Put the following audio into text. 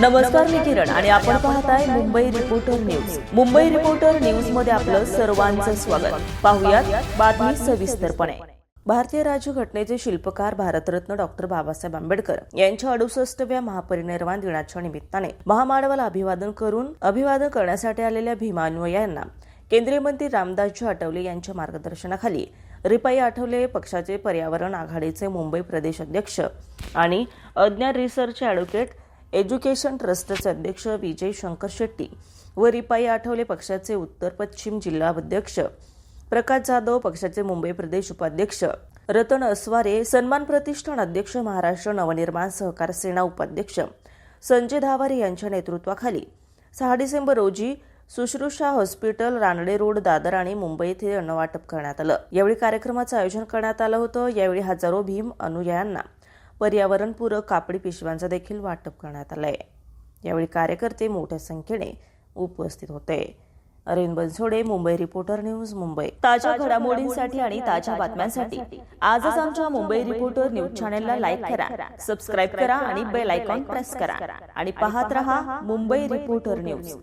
नमस्कार मी किरण आणि आपण पाहताय Mumbai reporter news Mumbai reporter न्यूजमध्ये आपलं सर्वांचं स्वागत. पाहुयात बातमी सविस्तरपणे. भारतीय राज्यघटनेचे शिल्पकार भारतरत्न डॉक्टर बाबासाहेब आंबेडकर यांच्या अडुसष्टव्या महापरिनिर्वाण दिनाच्या निमित्ताने महामानवाला अभिवादन करून अभिवादन करण्यासाठी आलेल्या भीमान्वयांना केंद्रीय मंत्री रामदासजी आठवले यांच्या मार्गदर्शनाखाली रिपाई आठवले पक्षाचे पर्यावरण आघाडीचे मुंबई प्रदेश अध्यक्ष आणि अज्ञान रिसर्च ॲडव्होकेट एज्युकेशन ट्रस्टचे अध्यक्ष विजय शंकर शेट्टी व रिपाई आठवले पक्षाचे उत्तर पश्चिम जिल्हा अध्यक्ष प्रकाश जाधव पक्षाचे मुंबई प्रदेश उपाध्यक्ष रतन अस्वारे सन्मान प्रतिष्ठान अध्यक्ष महाराष्ट्र नवनिर्माण सहकार सेना उपाध्यक्ष संजय धावारे यांच्या नेतृत्वाखाली सहा डिसेंबर रोजी सुश्रुषा हॉस्पिटल रानडे रोड दादर आणि मुंबई येथे अन्नवाटप करण्यात आलं. यावेळी कार्यक्रमाचं आयोजन करण्यात आलं होतं. यावेळी हजारो भीम अनुयायांना पर्यावरणपूरक कापडी पिशव्यांचं देखील वाटप करण्यात आलंय. यावेळी कार्यकर्ते मोठ्या संख्येने उपस्थित होते. Arvind Bansode Mumbai reporter news Mumbai. ताज्या घडामोडींसाठी आणि ताज्या बातम्यांसाठी आजच आमच्या मुंबई रिपोर्टर न्यूज चॅनलला लाईक करा सबस्क्राईब करा आणि बेल आयकॉन प्रेस करा. आणि पाहत रहा मुंबई रिपोर्टर न्यूज.